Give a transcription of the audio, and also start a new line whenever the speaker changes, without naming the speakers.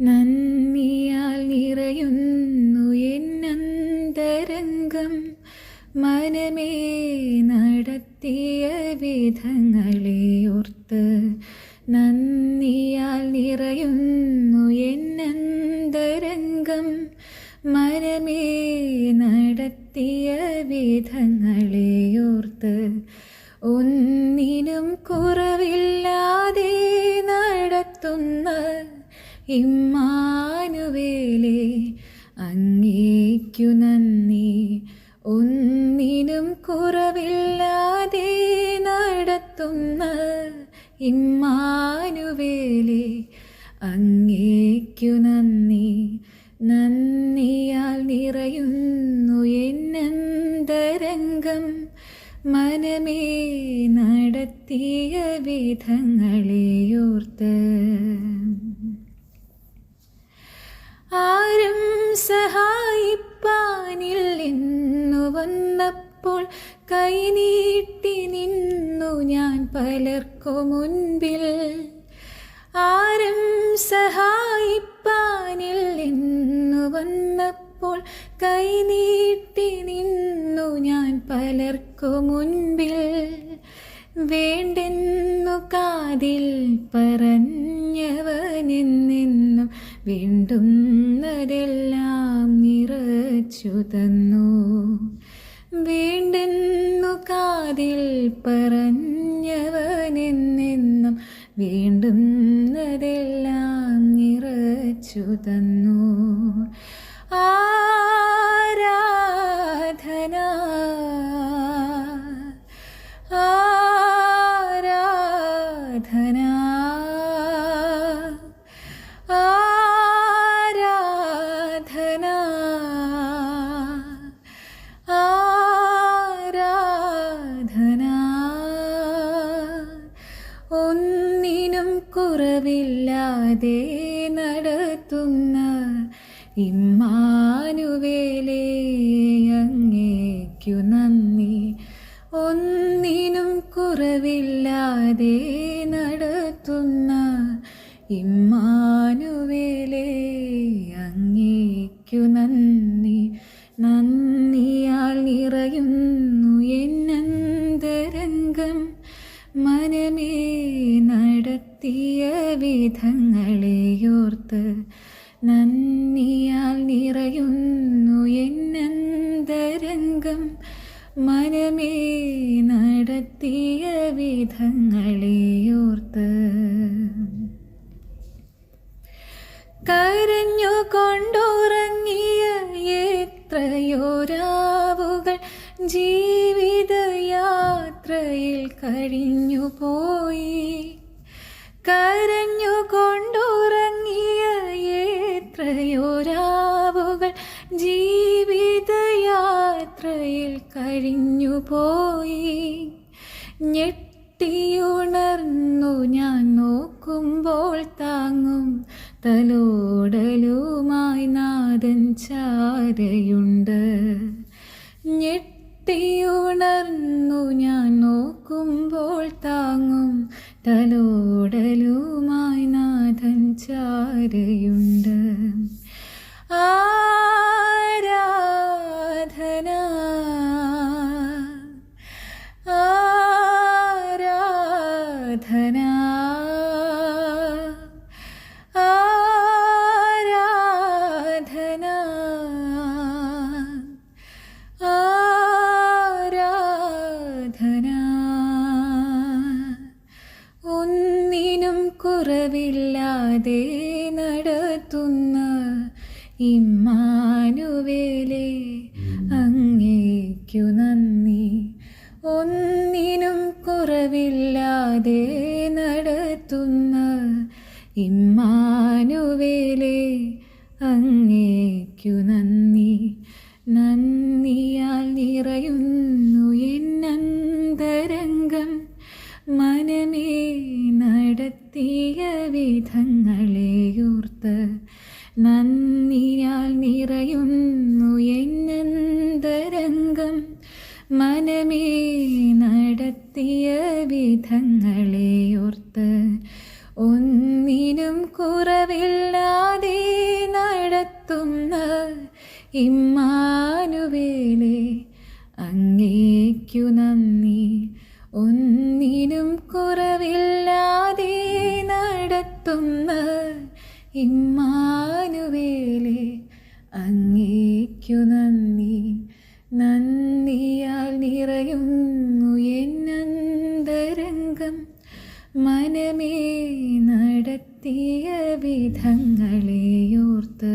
നന്ദിയാൽ നിറയുന്നു എന്നന്തരംഗം മനമേ നടത്തിയ വിധങ്ങളെ ഓർത്ത് നന്ദിയാൽ നിറയുന്നു എന്നന്തരംഗം മനമേ നടത്തിയ വിധങ്ങളെ ഓർത്ത് ഒന്നിനും കുറവില്ലാതെ നടത്തുന്ന ഇമ്മാനുവേലേ അങ്ങേക്കു നന്ദി. ഒന്നിനും കുറവില്ലാതെ നടത്തുന്ന ഇമ്മാനുവേലേ അങ്ങേക്കു നന്ദി. നന്ദിയാൽ നിറയുന്നു എന്നന്തരംഗം. മനമേ നടത്തിയ വിധങ്ങളെയോർത്ത് ആരും സഹായിപ്പാനില്ലെന്നു വന്നപ്പോൾ കൈനീട്ടി നിന്നു ഞാൻ പലർക്കു മുൻപിൽ. ആരും സഹായിപ്പാനില്ലെന്നു വന്നപ്പോൾ കൈനീട്ടി നിന്നു ഞാൻ പലർക്കു മുൻപിൽ. വേണ്ടെന്നു കാതിൽ പറഞ്ഞവനെന്നെന്നും വേണ്ടുന്നതെല്ലാം നിറച്ചു തന്നു. വേണ്ടെന്നു കാതിൽ പറഞ്ഞവനെന്നെന്നും വേണ്ടുന്നതെല്ലാം നിറച്ചു തന്നു. ഇമ്മാനുവേലേ അങ്ങേക്കു നന്ദി. ഒന്നിനും കുറവില്ലാതെ നടത്തുന്ന ഇമ്മാനുവേലേ അങ്ങേക്കു നന്ദി. നന്ദിയാൽ നിറയുന്നു എന്നന്തരംഗം. മനമേ നടത്തിയ വിധങ്ങളെയോർത്ത് നന്ദിയാൽ കരഞ്ഞു കൊണ്ടുറങ്ങിയ എത്രയോരാവുകൾ ജീവിതയാത്രയിൽ കഴിഞ്ഞു പോയി കരഞ്ഞു കൊണ്ടുറങ്ങിയ എത്രയോരാവുകൾ ജീവിതയാത്രയിൽ കഴിഞ്ഞു പോയി ഞെട്ടിയുണർന്നു ഞാൻ നോക്കുമ്പോൾ താങ്ങും തലോടലുമായി നാദൻ ചാരയുണ്ട്. ഞെട്ടിയുണർന്നു ഞാൻ നോക്കുമ്പോൾ താങ്ങും തലോടലുമായി നാഥൻ ചാരയുണ്ട് കുറവില്ലാതെ നടത്തുന്ന ഇമ്മാനുവേലേ അങ്ങേക്കു നന്ദി. ഒന്നിനും കുറവില്ലാതെ നടത്തുന്ന ഇമ്മാനുവേലേ അങ്ങേക്കു നന്ദി. നന്ദിയാൽ നിറയുന്നു വിധങ്ങളെയോർത്ത് നന്ദിയാൽ നിറയുന്നു എന്നന്തരംഗം. മനമേ നടത്തിയ വിധങ്ങളെയോർത്ത് ഒന്നിനും കുറവില്ലാതെ നടത്തുന്ന ഇമ്മാനുവേലെ അങ്ങേക്കു നന്ദി. ഒന്നിനും കുറവില്ലാതെ നടത്തുന്ന ഇമ്മാനുവേലെ അങ്ങേക്കു നന്ദി. നന്ദിയാൽ നിറയുന്നു എന്നന്തരംഗം. മനമേ നടത്തിയ വിധങ്ങളെയോർത്ത്